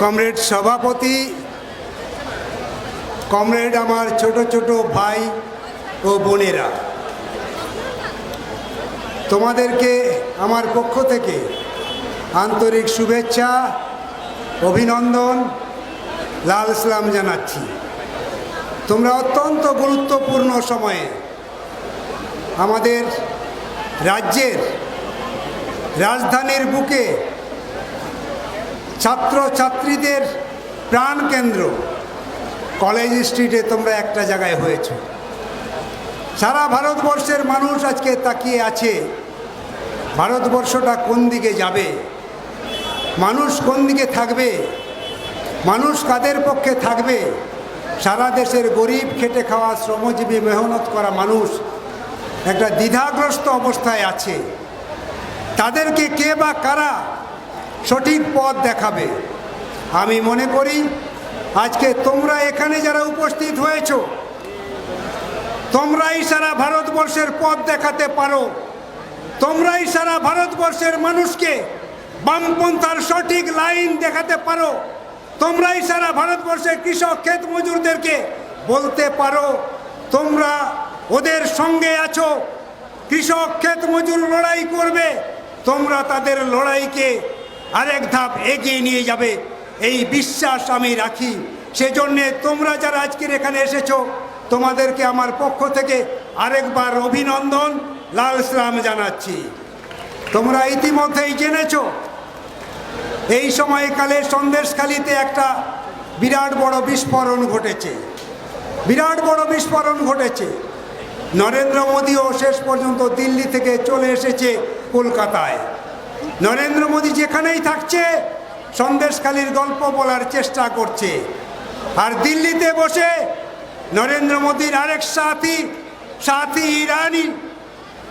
Comrade সভাপতি, comrade আমার ছোট ছোট ভাই ও বোনেরা। তোমাদেরকে আমার পক্ষ থেকে আন্তরিক শুভেচ্ছা, অভিনন্দন, লাল ইসলাম জানাচ্ছি। তোমরা অত্যন্ত গুরুত্বপূর্ণ সময়ে আমাদের রাজ্যের রাজধানীর বুকে ছাত্র ছাত্রীদের প্রাণকেন্দ্র কলেজ স্ট্রিটে তোমরা একটা জায়গায় হয়েছ। সারা ভারতবর্ষের মানুষ আজকে তাকিয়ে আছে, ভারতবর্ষটা কোন দিকে যাবে? মানুষ কোন দিকে থাকবে? মানুষ কাদের পক্ষে থাকবে? সারা দেশের গরিব খেটে খাওয়া শ্রমজীবী মেহনত করা মানুষ একটা দ্বিধাগ্রস্ত অবস্থায় আছে। তাদেরকে কে বা কারা সঠিক পথ দেখাবে। আমি মনে করি, আজকে তোমরা এখানে যারা উপস্থিত হয়েছ, তোমরাই সারা ভারতবর্ষের পথ দেখাতে পারো। তোমরাই সারা ভারতবর্ষের মানুষকে বামপন্থার সঠিক লাইন দেখাতে পারো। তোমরাই সারা ভারতবর্ষের কৃষক ক্ষেত মজুরদেরকে বলতে পারো, তোমরা ওদের সঙ্গে আছো। কৃষক ক্ষেত মজুর লড়াই করবে, তোমরা তাদের লড়াইকে আরেক ধাপ এগিয়ে নিয়ে যাবে। এই বিশ্বাস আমি রাখি। সেজন্যে তোমরা যারা আজকের এখানে এসেছ, তোমাদেরকে আমার পক্ষ থেকে আরেকবার অভিনন্দন, লাল ইসলাম জানাচ্ছি। তোমরা ইতিমধ্যেই জেনেছ, এই সময়কালে সন্দেশখালিতে একটা বিরাট বড় বিস্ফোরণ ঘটেছে। বিরাট বড় বিস্ফোরণ ঘটেছে। নরেন্দ্র মোদীও শেষ পর্যন্ত দিল্লি থেকে চলে এসেছে কলকাতায়। নরেন্দ্র মোদী যেখানেই থাকছে, সন্দেশখালির গল্প বলার চেষ্টা করছে। আর দিল্লিতে বসে নরেন্দ্র মোদীর আরেক সাথী সাথী ইরানি,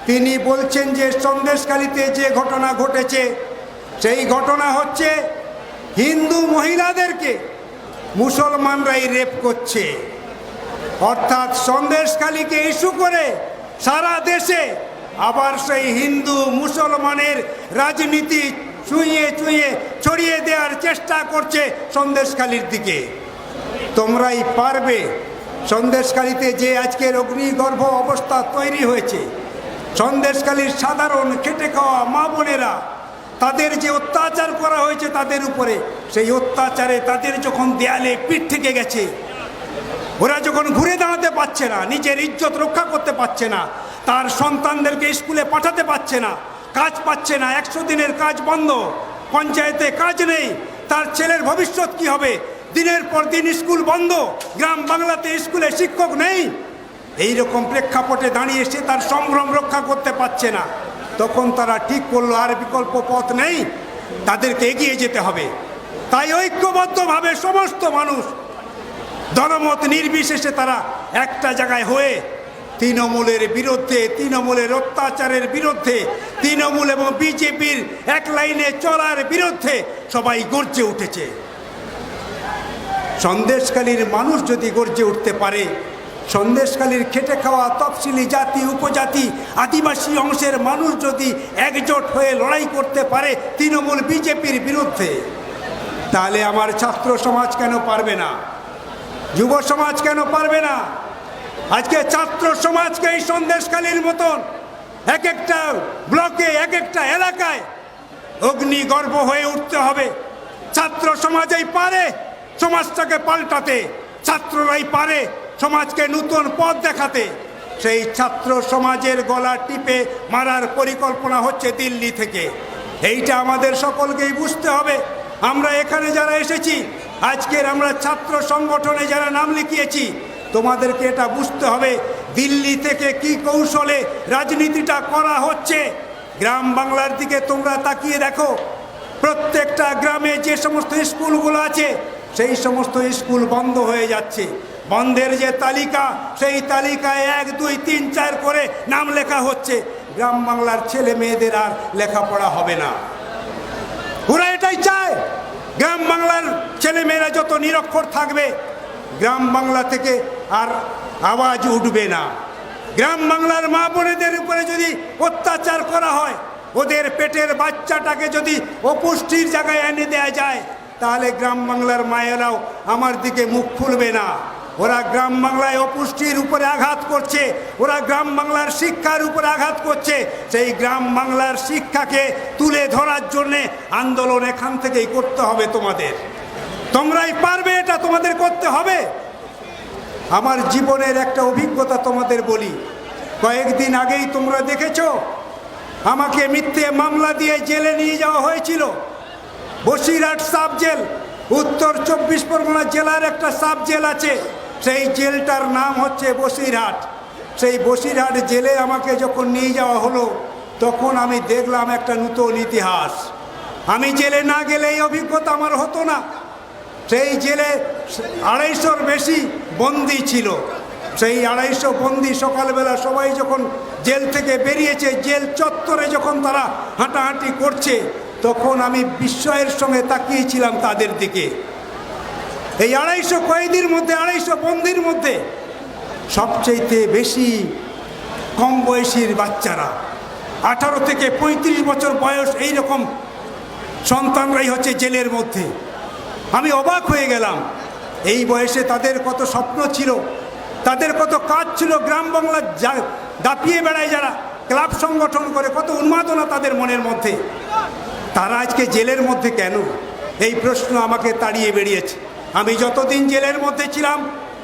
তিনি বলছেন যে সন্দেশখালিতে যে ঘটনা ঘটেছে, সেই ঘটনা হচ্ছে হিন্দু মহিলাদেরকে মুসলমানরাই রেপ করছে। অর্থাৎ সন্দেশখালীকে ইস্যু করে সারা দেশে আবার সেই হিন্দু মুসলমানের রাজনীতি চুইয়ে চুইয়ে ছড়িয়ে দেওয়ার চেষ্টা করছে সন্দেশখালীর দিকে। তোমরাই পারবে সন্দেশখালীতে যে আজকের অগ্নিগর্ভ অবস্থা তৈরি হয়েছে। সন্দেশখালীর সাধারণ খেটে খাওয়া মা বোনেরা, তাদের যে অত্যাচার করা হয়েছে তাদের উপরে, সেই অত্যাচারে তাদের যখন দেয়ালে পিঠ থেকে গেছে, ওরা যখন ঘুরে দাঁড়াতে পারছে না, নিজের ইজ্জত রক্ষা করতে পারছে না তার সন্তানদেরকে স্কুলে পাঠাতে পারছে না, কাজ পাচ্ছে না, একশো দিনের কাজ বন্ধ, পঞ্চায়েতে কাজ নেই, তার ছেলের ভবিষ্যৎ কি হবে? দিনের পর দিন স্কুল বন্ধ, গ্রাম বাংলাতে স্কুলে শিক্ষক নেই। এই রকম প্রেক্ষাপটে দাঁড়িয়ে সে তার সম্ভ্রম রক্ষা করতে পারছে না। তখন তারা ঠিক করল, আর বিকল্প পথ নেই, তাদেরকে এগিয়ে যেতে হবে। তাই ঐক্যবদ্ধভাবে সমস্ত মানুষ, দলমত নির্বিশেষে তারা একটা জায়গায় হয়ে তৃণমূলের বিরুদ্ধে, তৃণমূলের অত্যাচারের বিরুদ্ধে, তৃণমূল এবং বিজেপির এক লাইনে চলার বিরুদ্ধে সবাই গর্জে উঠেছে। সন্দেশকালীর মানুষ যদি গর্জে উঠতে পারে সন্দেশকালীর খেটে খাওয়া তফসিলি জাতি, উপজাতি, আদিবাসী অংশের মানুষ যদি একজোট হয়ে লড়াই করতে পারে তৃণমূল বিজেপির বিরুদ্ধে, তাহলে আমার ছাত্র সমাজ কেন পারবে না? যুব সমাজ কেন পারবে না? আজকে ছাত্র সমাজকে এই সন্দেশকালীর মতন এক একটা ব্লকে, এক একটা এলাকায় অগ্নিগর্ভ হয়ে উঠতে হবে। ছাত্র সমাজেই পারে সমাজটাকে পাল্টাতে, ছাত্ররাই পারে সমাজকে নতুন পথ দেখাতে। সেই ছাত্র সমাজের গলা টিপে মারার পরিকল্পনা হচ্ছে দিল্লি থেকে। এইটা আমাদের সকলকেই বুঝতে হবে। আমরা এখানে যারা এসেছি, আজকের আমরা ছাত্র সংগঠনে যারা নাম লিখিয়েছি তোমাদেরকে এটা বুঝতে হবে, দিল্লি থেকে কি কৌশলে রাজনীতিটা করা হচ্ছে? গ্রাম বাংলার দিকে তোমরা তাকিয়ে দেখো, প্রত্যেকটা গ্রামে যে সমস্ত স্কুলগুলো আছে, সেই সমস্ত স্কুল বন্ধ হয়ে যাচ্ছে। বন্ধের যে তালিকা, সেই তালিকায় এক, দুই, তিন, চার করে নাম লেখা হচ্ছে। গ্রাম বাংলার ছেলে মেয়েদের আর লেখাপড়া হবে না। ওরা এটাই চায়, গ্রাম বাংলার ছেলেমেয়েরা যত নিরক্ষর থাকবে গ্রাম বাংলা থেকে আর আওয়াজ উঠবে না। গ্রাম বাংলার মা বোনেদের উপরে যদি অত্যাচার করা হয়, ওদের পেটের বাচ্চাটাকে যদি অপুষ্টির জায়গায় এনে দেওয়া যায়, তাহলে গ্রাম বাংলার মায়েরাও আমার দিকে মুখ খুলবে না। ওরা গ্রাম বাংলায় অপুষ্টির উপরে আঘাত করছে, ওরা গ্রাম বাংলার শিক্ষার উপরে আঘাত করছে। সেই গ্রাম বাংলার শিক্ষাকে তুলে ধরার জন্যে আন্দোলন এখান থেকেই করতে হবে তোমাদের। তোমরাই পারবে, এটা তোমাদের করতে হবে। আমার জীবনের একটা অভিজ্ঞতা তোমাদের বলি। কয়েকদিন আগেই তোমরা দেখেছ, আমাকে মিথ্যে মামলা দিয়ে জেলে নিয়ে যাওয়া হয়েছিল। বসিরহাট সাব জেল উত্তর চব্বিশ পরগনা জেলার একটা সাব জেল আছে। সেই জেলটার নাম হচ্ছে বসিরহাট। সেই বসিরহাট জেলে আমাকে যখন নিয়ে যাওয়া হলো, তখন আমি দেখলাম একটা নূতন ইতিহাস। আমি জেলে না গেলে এই অভিজ্ঞতা আমার হতো না। সেই জেলে আড়াইশোর বেশি বন্দি ছিল। সেই আড়াইশো বন্দি সকালবেলা সবাই যখন জেল থেকে বেরিয়েছে, জেল চত্বরে যখন তারা হাঁটাহাঁটি করছে, তখন আমি বিস্ময়ের সঙ্গে তাকিয়েছিলাম তাদের দিকে। এই আড়াইশো কয়েদির মধ্যে, আড়াইশো বন্দির মধ্যে সবচেয়ে বেশি কম বয়সীর বাচ্চারা। আঠারো থেকে পঁয়ত্রিশ বছর বয়স এই রকম সন্তানরাই হচ্ছে জেলের মধ্যে। আমি অবাক হয়ে গেলাম। এই বয়সে তাদের কত স্বপ্ন ছিল, তাদের কত কাজ ছিল গ্রাম যা, দাপিয়ে বেড়ায় যারা, ক্লাব সংগঠন করে কত উন্মাদনা তাদের মনের মধ্যে। তারা আজকে জেলের মধ্যে কেন? এই প্রশ্ন আমাকে তাড়িয়ে বেরিয়েছে আমি যতদিন জেলের মধ্যে ছিলাম,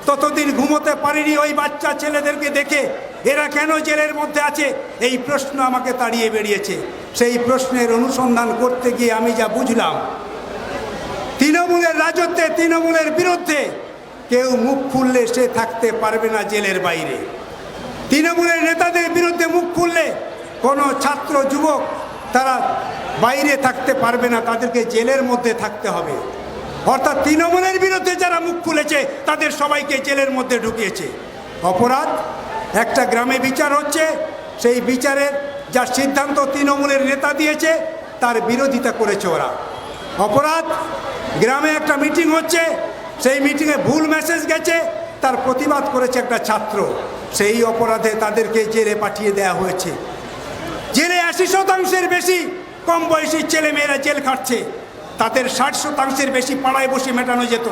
ততদিন ঘুমোতে পারিনি ওই বাচ্চা ছেলেদেরকে দেখে। এরা কেন জেলের মধ্যে আছে? এই প্রশ্ন আমাকে তাড়িয়ে বেরিয়েছে সেই প্রশ্নের অনুসন্ধান করতে গিয়ে আমি যা বুঝলাম তৃণমূলের রাজত্বে, তৃণমূলের বিরুদ্ধে কেউ মুখ খুললে সে থাকতে পারবে না জেলের বাইরে। তৃণমূলের নেতাদের বিরুদ্ধে মুখ খুললে কোনো ছাত্র, যুবক তারা বাইরে থাকতে পারবে না, তাদেরকে জেলের মধ্যে থাকতে হবে। অর্থাৎ তৃণমূলের বিরুদ্ধে যারা মুখ খুলেছে, তাদের সবাইকে জেলের মধ্যে ঢুকিয়েছে। অপরাধ, একটা গ্রামে বিচার হচ্ছে, সেই বিচারের যা সিদ্ধান্ত তৃণমূলের নেতা দিয়েছে, তার বিরোধিতা করেছে ওরা। অপরাধ গ্রামে একটা মিটিং হচ্ছে, সেই মিটিংয়ে ভুল মেসেজ গেছে, তার প্রতিবাদ করেছে একটা ছাত্র। সেই অপরাধে তাদেরকে জেলে পাঠিয়ে দেওয়া হয়েছে। জেলে আশি শতাংশের বেশি কম বয়সী ছেলে মেয়েরা জেল খাটছে। তাদের ষাট শতাংশের বেশি পাড়ায় বসে মেটানো যেত।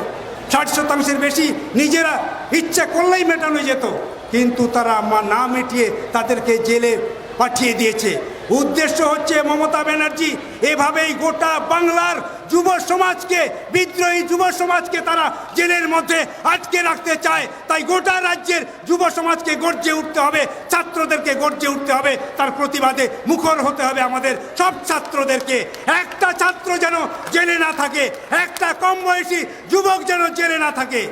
ষাট শতাংশের বেশি নিজেরা ইচ্ছা করলেই মেটানো যেত। কিন্তু তারা মা- না মিটিয়ে তাদেরকে জেলে পাঠিয়ে দিয়েছে। উদ্দেশ্য হচ্ছে মমতা ব্যানার্জি এভাবেই গোটা বাংলার যুব সমাজকে, বিদ্রোহী যুব সমাজকে তারা জেলের মধ্যে আটকে রাখতে চায়। তাই গোটা রাজ্যের যুব সমাজকে গর্জে উঠতে হবে, ছাত্রদেরকে গর্জে উঠতে হবে, তার প্রতিবাদে মুখর হতে হবে আমাদের সব ছাত্রদেরকে। একটা ছাত্র যেন জেলে না থাকে, একটা কম বয়সী যুবক যেন জেলে না থাকে।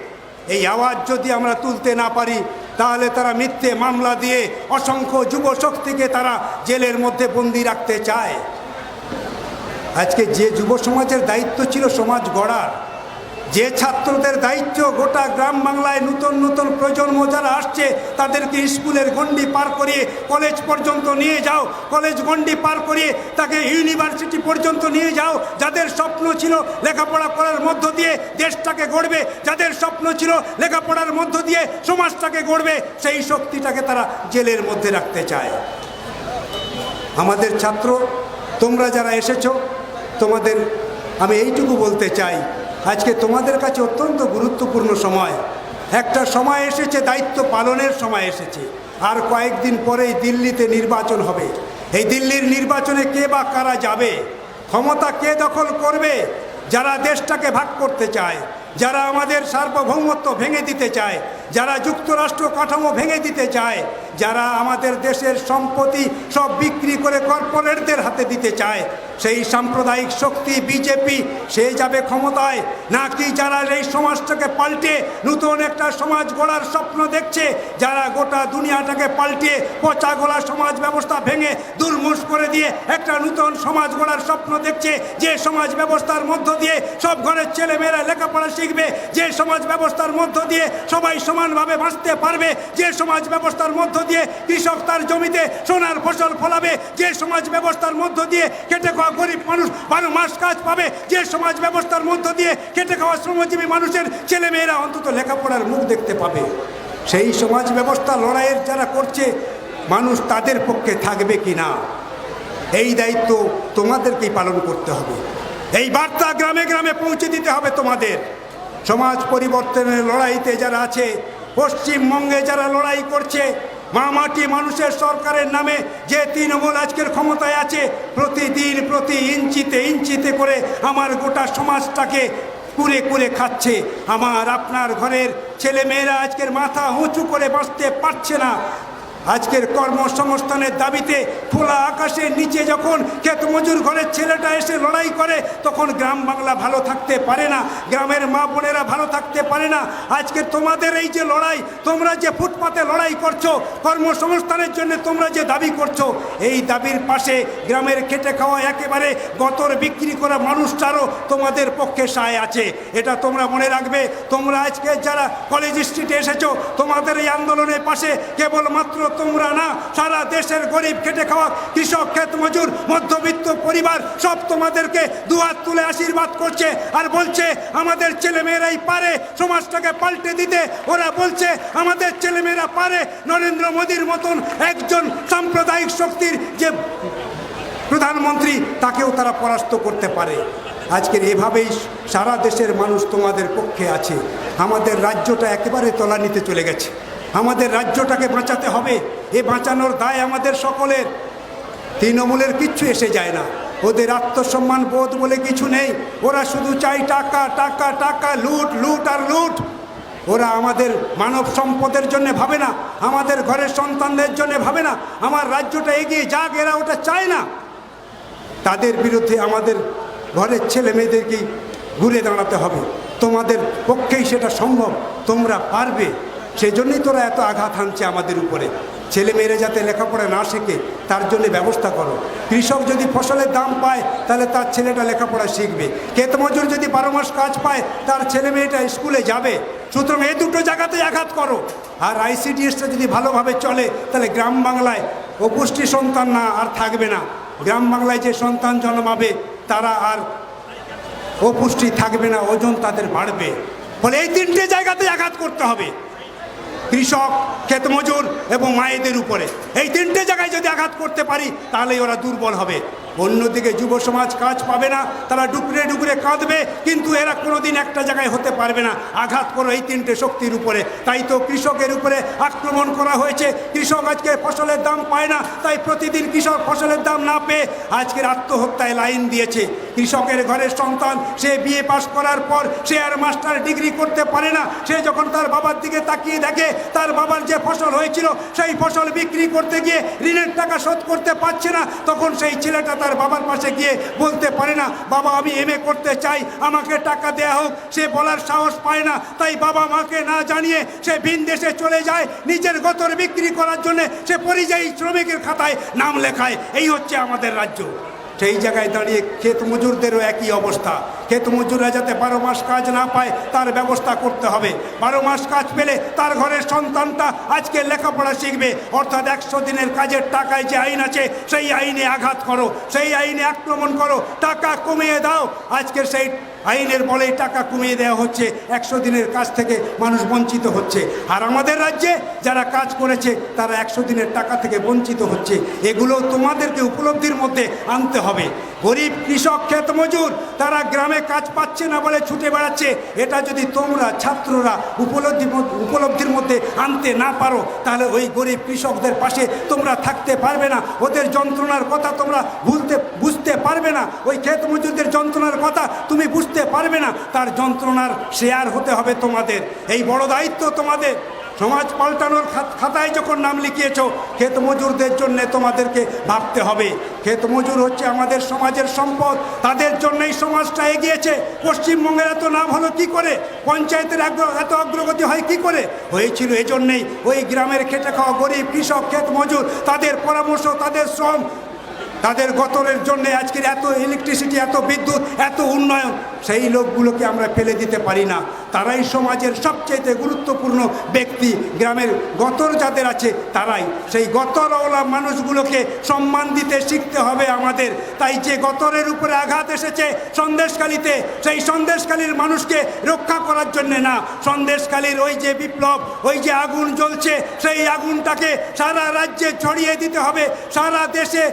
এই আওয়াজ যদি আমরা তুলতে না পারি, তাহলে তারা মিথ্যে মামলা দিয়ে অসংখ্য যুব শক্তিকে তারা জেলের মধ্যে বন্দি রাখতে চায়। আজকে যে যুব সমাজের দায়িত্ব ছিল সমাজ গড়ার, যে ছাত্রদের দায়িত্ব গোটা গ্রাম বাংলায় নতুন নতুন প্রজন্ম যারা আসছে, তাদেরকে স্কুলের গণ্ডি পার করিয়ে কলেজ পর্যন্ত নিয়ে যাও, কলেজ গণ্ডি পার করিয়ে তাকে ইউনিভার্সিটি পর্যন্ত নিয়ে যাও, যাদের স্বপ্ন ছিল লেখাপড়া করার মধ্য দিয়ে দেশটাকে গড়বে, যাদের স্বপ্ন ছিল লেখাপড়ার মধ্য দিয়ে সমাজটাকে গড়বে, সেই শক্তিটাকে তারা জেলের মধ্যে রাখতে চায়। আমাদের ছাত্র, তোমরা যারা এসেছ তোমাদের, আমি এইটুকু বলতে চাই, আজকে তোমাদের কাছে অত্যন্ত গুরুত্বপূর্ণ সময়। একটা সময় এসেছে, দায়িত্ব পালনের সময় এসেছে। আর কয়েকদিন পরেই দিল্লিতে নির্বাচন হবে। এই দিল্লির নির্বাচনে কে বা কারা যাবে, ক্ষমতা কে দখল করবে, যারা দেশটাকে ভাগ করতে চায়, যারা আমাদের সার্বভৌমত্ব ভেঙে দিতে চায়, যারা যুক্তরাষ্ট্র কাঠামো ভেঙে দিতে চায় যারা আমাদের দেশের সম্পত্তি সব বিক্রি করে কর্পোরেটদের হাতে দিতে চায়, সেই সাম্প্রদায়িক শক্তি বিজেপি, সে যাবে ক্ষমতায়। নাকি যারা এই সমাজটাকে পাল্টে, নতুন একটা সমাজ গড়ার স্বপ্ন দেখছে, যারা গোটা দুনিয়াটাকে পাল্টে পচা গোলা সমাজ ব্যবস্থা ভেঙে দুর্মুষ করে দিয়ে একটা নতুন সমাজ গড়ার স্বপ্ন দেখছে, যে সমাজ ব্যবস্থার মধ্য দিয়ে সব ঘরের ছেলেমেয়েরা লেখাপড়া শিখবে, যে সমাজ ব্যবস্থার মধ্য দিয়ে সবাই সমানভাবে বাঁচতে পারবে, যে সমাজ ব্যবস্থার মধ্য দিয়ে কৃষক তার জমিতে সোনার ফসল ফলাবে। যে সমাজ ব্যবস্থার মধ্য দিয়ে কেটে খাওয়া গরিব মানুষ বারো মাস কাজ পাবে, যে সমাজ ব্যবস্থার মধ্য দিয়ে কেটে খাওয়া শ্রমজীবী মানুষের ছেলেমেয়েরা অন্তত লেখাপড়ার মুখ দেখতে পাবে। সেই সমাজ ব্যবস্থা লড়াইয়ের যারা করছে, মানুষ তাদের পক্ষে থাকবে কি না এই দায়িত্ব তোমাদেরকেই পালন করতে হবে। এই বার্তা গ্রামে গ্রামে পৌঁছে দিতে হবে তোমাদের। সমাজ পরিবর্তনের লড়াইতে যারা আছে, পশ্চিমবঙ্গে যারা লড়াই করছে মা মাটি মানুষের সরকারের নামে যে তৃণমূল আজকের ক্ষমতায় আছে, প্রতিদিন প্রতি ইঞ্চিতে ইঞ্চিতে করে আমার গোটা সমাজটাকে কুরে কুরে খাচ্ছে। আমার আপনার ঘরের ছেলে মেয়েরা আজকের মাথা উঁচু করে বাঁচতে পারছে না। আজকের কর্মসংস্থানের দাবিতে খোলা আকাশের নিচে যখন ক্ষেত মজুর ঘরের ছেলেটা এসে লড়াই করে, তখন গ্রাম বাংলা ভালো থাকতে পারে না, গ্রামের মা বোনেরা ভালো থাকতে পারে না। আজকে তোমাদের এই যে লড়াই, তোমরা যে ফুটপাতে লড়াই করছ, কর্মসংস্থানের জন্য তোমরা যে দাবি করছ, এই দাবির পাশে গ্রামের খেটে খাওয়া একেবারে গতর বিক্রি করা মানুষটারও তোমাদের পক্ষে সায় আছে। এটা তোমরা মনে রাখবে। তোমরা আজকে যারা কলেজ স্ট্রিটে এসেছ, তোমাদের এই আন্দোলনের পাশে কেবলমাত্র তোমরা না সারা দেশের গরিব খেটে খাওয়া কৃষক, ক্ষেত মজুর, মধ্যবিত্ত পরিবার, সব তোমাদেরকে দুহাত তুলে আশীর্বাদ করছে আর বলছে, আমাদের ছেলেমেয়েরাই পারে সমাজটাকে পাল্টে দিতে। ওরা বলছে, আমাদের ছেলেমেয়েরা পারে। নরেন্দ্র মোদীর মতন একজন সাম্প্রদায়িক শক্তির যে প্রধানমন্ত্রী, তাকেও তারা পরাস্ত করতে পারে। আজকের এভাবেই সারা দেশের মানুষ তোমাদের পক্ষে আছে। আমাদের রাজ্যটা একেবারে তলানিতে চলে গেছে। আমাদের রাজ্যটাকে বাঁচাতে হবে। এ বাঁচানোর দায় আমাদের সকলের। তৃণমূলের কিচ্ছু এসে যায় না। ওদের আত্মসম্মান বোধ বলে কিছু নেই। ওরা শুধু চাই টাকা টাকা টাকা, লুট লুট আর লুট। ওরা আমাদের মানব সম্পদের জন্য ভাবে না। আমাদের ঘরের সন্তানদের জন্য ভাবে না। আমার রাজ্যটা এগিয়ে যাক, এরা ওটা চায় না। তাদের বিরুদ্ধে আমাদের ঘরের ছেলে মেয়েদেরকেই ঘুরে দাঁড়াতে হবে। তোমাদের পক্ষেই সেটা সম্ভব। তোমরা পারবে। সেই জন্যই তোরা এত আঘাত হানছে আমাদের উপরে। ছেলে মেয়েরা যাতে লেখাপড়া না শেখে, তার জন্য ব্যবস্থা করো। কৃষক যদি ফসলের দাম পায়, তাহলে তার ছেলেটা লেখাপড়া শিখবে। ক্ষেত মজুর যদি বারো মাস কাজ পায়, তার ছেলে মেয়েটা স্কুলে যাবে। সুতরাং এই দুটো জায়গাতে আঘাত করো। আর আইসিডিএসটা যদি ভালোভাবে চলে, তাহলে গ্রাম বাংলায় অপুষ্টি সন্তান না, আর থাকবে না। গ্রাম বাংলায় যে সন্তান জন্মাবে, তারা আর অপুষ্টি থাকবে না, ওজন তাদের বাড়বে। ফলে এই তিনটে জায়গাতে আঘাত করতে হবে। কৃষক ক্ষেত মজুর এবং মায়েদের উপরে। এই তিনটে জায়গায় যদি আঘাত করতে পারি তাহলে ওরা দুর্বল হবে। অন্যদিকে যুব সমাজ কাজ পাবে না, তারা ডুকরে ডুকরে কাঁদবে, কিন্তু এরা কোনোদিন একটা জায়গায় হতে পারবে না। আঘাত করো এই তিনটে শক্তির উপরে। তাই তো কৃষকের উপরে আক্রমণ করা হয়েছে। কৃষক আজকে ফসলের দাম পায় না, তাই প্রতিদিন কৃষক ফসলের দাম না পেয়ে আজকের আত্মহত্যায় লাইন দিয়েছে। কৃষকের ঘরের সন্তান, সে বিএ পাশ করার পর সে আর মাস্টার ডিগ্রি করতে পারে না। সে যখন তার বাবার দিকে তাকিয়ে দেখে, তার বাবার যে ফসল হয়েছিল, সেই ফসল বিক্রি করতে গিয়ে ঋণের টাকা শোধ করতে পারছে না। তখন সেই ছেলেটা তার বাবার পাশে গিয়ে বলতে পারে না, বাবা, আমি এম করতে চাই, আমাকে টাকা দেয়া হোক। সে বলার সাহস পায় না। তাই বাবা মাকে না জানিয়ে সে ভিন দেশে চলে যায়। নিজের গতর বিক্রি করার জন্য সে পরিযায়ী শ্রমিকের খাতায় নাম লেখায়। এই হচ্ছে আমাদের রাজ্য। সেই জায়গায় দাঁড়িয়ে ক্ষেত মজুরদেরও একই অবস্থা। ক্ষেত মজুররা যাতে বারো মাস কাজ না পায়, তার ব্যবস্থা করতে হবে। বারো মাস কাজ পেলে তার ঘরের সন্তানটা আজকে লেখাপড়া শিখবে। অর্থাৎ একশো দিনের কাজের টাকায় যে আইন আছে, সেই আইনে আঘাত করো, সেই আইনে আক্রমণ করো, টাকা কমিয়ে দাও। আজকের সেই আইনের বলেই টাকা কমিয়ে দেওয়া হচ্ছে, একশো দিনের কাজ থেকে মানুষ বঞ্চিত হচ্ছে। আর আমাদের রাজ্যে যারা কাজ করেছে, তারা একশো দিনের টাকা থেকে বঞ্চিত হচ্ছে। এগুলো তোমাদেরকে উপলব্ধির মধ্যে আনতে হবে। গরিব কৃষক ক্ষেত মজুর, তারা গ্রামে কাজ পাচ্ছে না বলে ছুটে বেড়াচ্ছে। এটা যদি তোমরা ছাত্ররা উপলব্ধি উপলব্ধির মধ্যে আনতে না পারো, তাহলে ওই গরিব কৃষকদের পাশে তোমরা থাকতে পারবে না। ওদের যন্ত্রণার কথা তোমরা ভুলতে, বুঝতে পারবে না। ওই ক্ষেত মজুরদের যন্ত্রণার কথা তুমি বুঝতে পারবে না। তার যন্ত্রণার শেয়ার হতে হবে তোমাদের। এই বড় দায়িত্ব তোমাদের। সমাজ পাল্টানোর খাত- খাতায় যখন নাম লিখিয়েছ, ক্ষেত মজুরদের জন্য তোমাদেরকে ভাবতে হবে। ক্ষেত মজুর হচ্ছে আমাদের সমাজের সম্পদ। তাদের জন্যই সমাজটা এগিয়েছে। পশ্চিমবঙ্গের এত নাম হলো কি করে? পঞ্চায়েতের এত অগ্রগতি হয় কি করে? হয়েছিল এজন্যই ওই গ্রামের খেটে খাওয়া গরিব কৃষক, ক্ষেত মজুর, তাদের পরামর্শ, তাদের শ্রম তাদের গতরের জন্য আজকের এত ইলেকট্রিসিটি এত বিদ্যুৎ, এত উন্নয়ন, সেই লোকগুলোকে আমরা ফেলে দিতে পারি না। তারাই সমাজের সবচেয়ে গুরুত্বপূর্ণ ব্যক্তি, গ্রামের গতর যাদের আছে, তারাই। সেই গতরওয়ালা মানুষগুলোকে সম্মান দিতে শিখতে হবে আমাদের। তাই যে গতরের উপরে আঘাত এসেছে সন্দেশকালীতে সেই সন্দেশকালীর মানুষকে রক্ষা করার জন্য না। সন্দেশকালীর ওই যে বিপ্লব, ওই যে আগুন জ্বলছে, সেই আগুনটাকে সারা রাজ্যে ছড়িয়ে দিতে হবে। সারা দেশে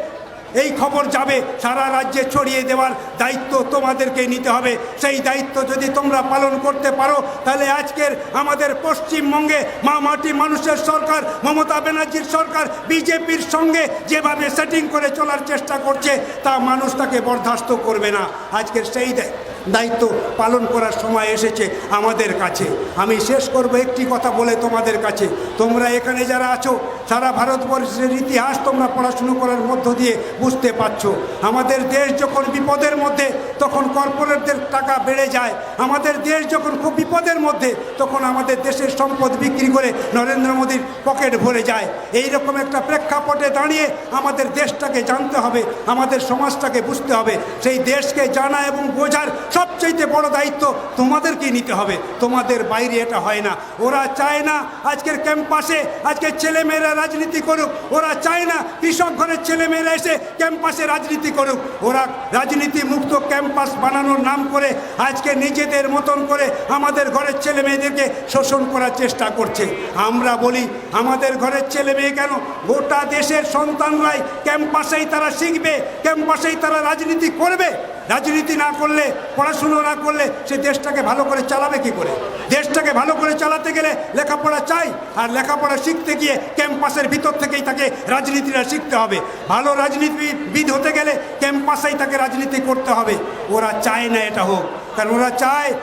এই খবর যাবে, সারা রাজ্যে ছড়িয়ে দেওয়ার দায়িত্ব তোমাদেরকে নিতে হবে। সেই দায়িত্ব যদি তোমরা পালন করতে পারো, তাহলে আজকের আমাদের পশ্চিমবঙ্গে মা মাটি মানুষের সরকার, মমতা ব্যানার্জির সরকার, বিজেপির সঙ্গে যেভাবে সেটিং করে চলার চেষ্টা করছে, তা মানুষ তাকে বরদাস্ত করবে না। আজকের সেই দায়- দায়িত্ব পালন করার সময় এসেছে আমাদের কাছে। আমি শেষ করব একটি কথা বলে তোমাদের কাছে। তোমরা এখানে যারা আছো, সারা ভারতবর্ষের ইতিহাস তোমরা পড়াশুনো করার মধ্য দিয়ে বুঝতে পারছ? আমাদের দেশ যখন বিপদের মধ্যে, তখন কর্পোরেটদের টাকা বেড়ে যায়। আমাদের দেশ যখন খুব বিপদের মধ্যে, তখন আমাদের দেশের সম্পদ বিক্রি করে নরেন্দ্র মোদীর পকেট ভরে যায়। এই রকম একটা প্রেক্ষাপটে দাঁড়িয়ে আমাদের দেশটাকে জানতে হবে, আমাদের সমাজটাকে বুঝতে হবে। সেই দেশকে জানা এবং বোঝার সবচেয়ে বড় দায়িত্ব তোমাদেরকেই নিতে হবে। তোমাদের বাইরে এটা হয় না। ওরা চায় না আজকের ক্যাম্পাসে আজকের ছেলেমেয়েরা রাজনীতি করুক। ওরা চায় না কৃষক ঘরের ছেলেমেয়েরা এসে ক্যাম্পাসে রাজনীতি করুক। ওরা রাজনীতি মুক্ত ক্যাম্পাস বানানোর নাম করে আজকে নিজেদের মতন করে আমাদের ঘরের ছেলে মেয়েদেরকে শোষণ করার চেষ্টা করছে। আমরা বলি, আমাদের ঘরের ছেলে মেয়ে কেন? গোটা দেশের সন্তানরাই ক্যাম্পাসেই তারা শিখবে, ক্যাম্পাসেই তারা রাজনীতি করবে। রাজনীতি না করলে, পড়াশুনো না করলে সে দেশটাকে ভালো করে চালাবে কি করে? দেশটাকে ভালো করে চালাতে গেলে লেখাপড়া চাই, আর লেখাপড়া শিখতে গিয়ে ক্যাম্পাসের ভিতর থেকেই তাকে রাজনীতিটা শিখতে হবে। ভালো রাজনীতিবিদ হতে গেলে ক্যাম্পাসেই তাকে রাজনীতি করতে হবে। ওরা চায় না এটা হোক। কারণ ওরা চায়,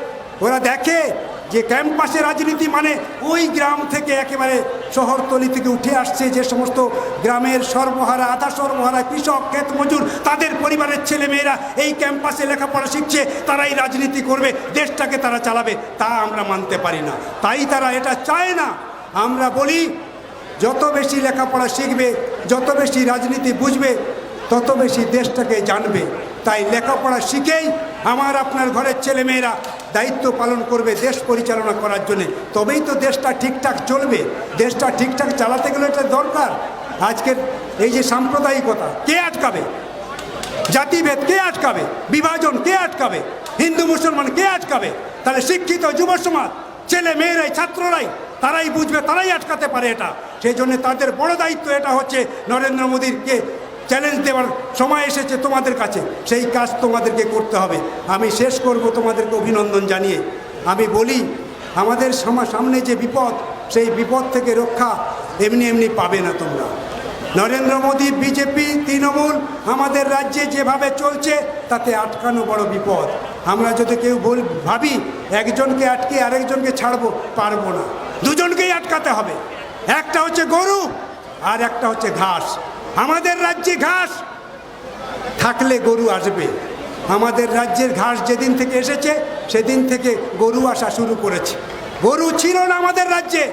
ওরা দেখে যে ক্যাম্পাসে রাজনীতি মানে ওই গ্রাম থেকে একেবারে শহরতলি থেকে উঠে আসছে যে সমস্ত গ্রামের সর্বহারা, আধা সর্বহারা কৃষক, ক্ষেত মজুর, তাদের পরিবারের ছেলেমেয়েরা এই ক্যাম্পাসে লেখাপড়া শিখছে, তারাই রাজনীতি করবে, দেশটাকে তারা চালাবে, তা আমরা মানতে পারি না। তাই তারা এটা চায় না। আমরা বলি, যত বেশি লেখাপড়া শিখবে, যত বেশি রাজনীতি বুঝবে, তত বেশি দেশটাকে জানবে। তাই লেখাপড়া শিখেই আমার আপনার ঘরের ছেলেমেয়েরা দায়িত্ব পালন করবে দেশ পরিচালনা করার জন্যে। তবেই তো দেশটা ঠিকঠাক চলবে। দেশটা ঠিকঠাক চালাতে গেলে এটা দরকার। আজকের এই যে সাম্প্রদায়িকতা, কে আটকাবে? জাতিভেদ কে আটকাবে? বিভাজন কে আটকাবে? হিন্দু, মুসলমান কে আটকাবে? তাহলে শিক্ষিত যুব সমাজ, ছেলে মেয়েরাই, ছাত্ররাই, তারাই বুঝবে, তারাই আটকাতে পারে এটা। সেই জন্য তাদের বড় দায়িত্ব এটা হচ্ছে নরেন্দ্র মোদীকে চ্যালেঞ্জ দেওয়ার সময় এসেছে তোমাদের কাছে। সেই কাজ তোমাদেরকে করতে হবে। আমি শেষ করব তোমাদেরকে অভিনন্দন জানিয়ে। আমি বলি, আমাদের সামা- সামনে যে বিপদ, সেই বিপদ থেকে রক্ষা এমনি এমনি পাবে না তোমরা। নরেন্দ্র মোদী, বিজেপি, তৃণমূল, আমাদের রাজ্যে যেভাবে চলছে, তাতে আটকানো বড় বিপদ। আমরা যদি কেউ বল ভাবি, একজনকে আটকে আরেকজনকে ছাড়বো, পারব না। দুজনকেই আটকাতে হবে। একটা হচ্ছে গরু, আর একটা হচ্ছে ঘাস। আমাদের রাজ্যে ঘাস। থাকলে গরু আসবে। আমাদের রাজ্যের ঘাস যেদিন থেকে এসেছে, সেদিন থেকে গরু আসা শুরু করেছে। গরু ছিল না আমাদের রাজ্যে।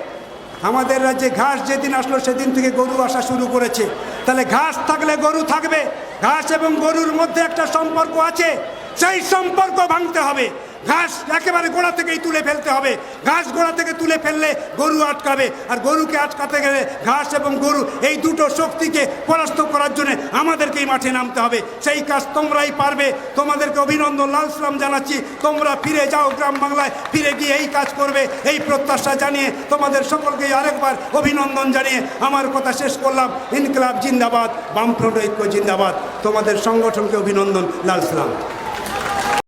আমাদের রাজ্যে ঘাস যেদিন আসলো, সেদিন থেকে গরু আসা শুরু করেছে। তাহলে ঘাস থাকলে গরু থাকবে। ঘাস এবং গরুর মধ্যে একটা সম্পর্ক আছে। সেই সম্পর্ক ভাঙতে হবে। ঘাস একেবারে গোড়া থেকেই তুলে ফেলতে হবে। ঘাস গোড়া থেকে তুলে ফেললে গরু আটকাবে। আর গরুকে আটকাতে গেলে ঘাস এবং গরু এই দুটো শক্তিকে পরাস্ত করার জন্য আমাদেরকেই মাঠে নামতে হবে। সেই কাজ তোমরাই পারবে। তোমাদেরকে অভিনন্দন, লাল সালাম জানাচ্ছি। তোমরা ফিরে যাও গ্রাম বাংলায়, ফিরে গিয়ে এই কাজ করবে। এই প্রত্যাশা জানিয়ে তোমাদের সকলকে আরেকবার অভিনন্দন জানিয়ে আমার কথা শেষ করলাম। ইনকলাব জিন্দাবাদ, বামফ্রন্ট ঐক্য জিন্দাবাদ। তোমাদের সংগঠনকে অভিনন্দন, লাল সালাম।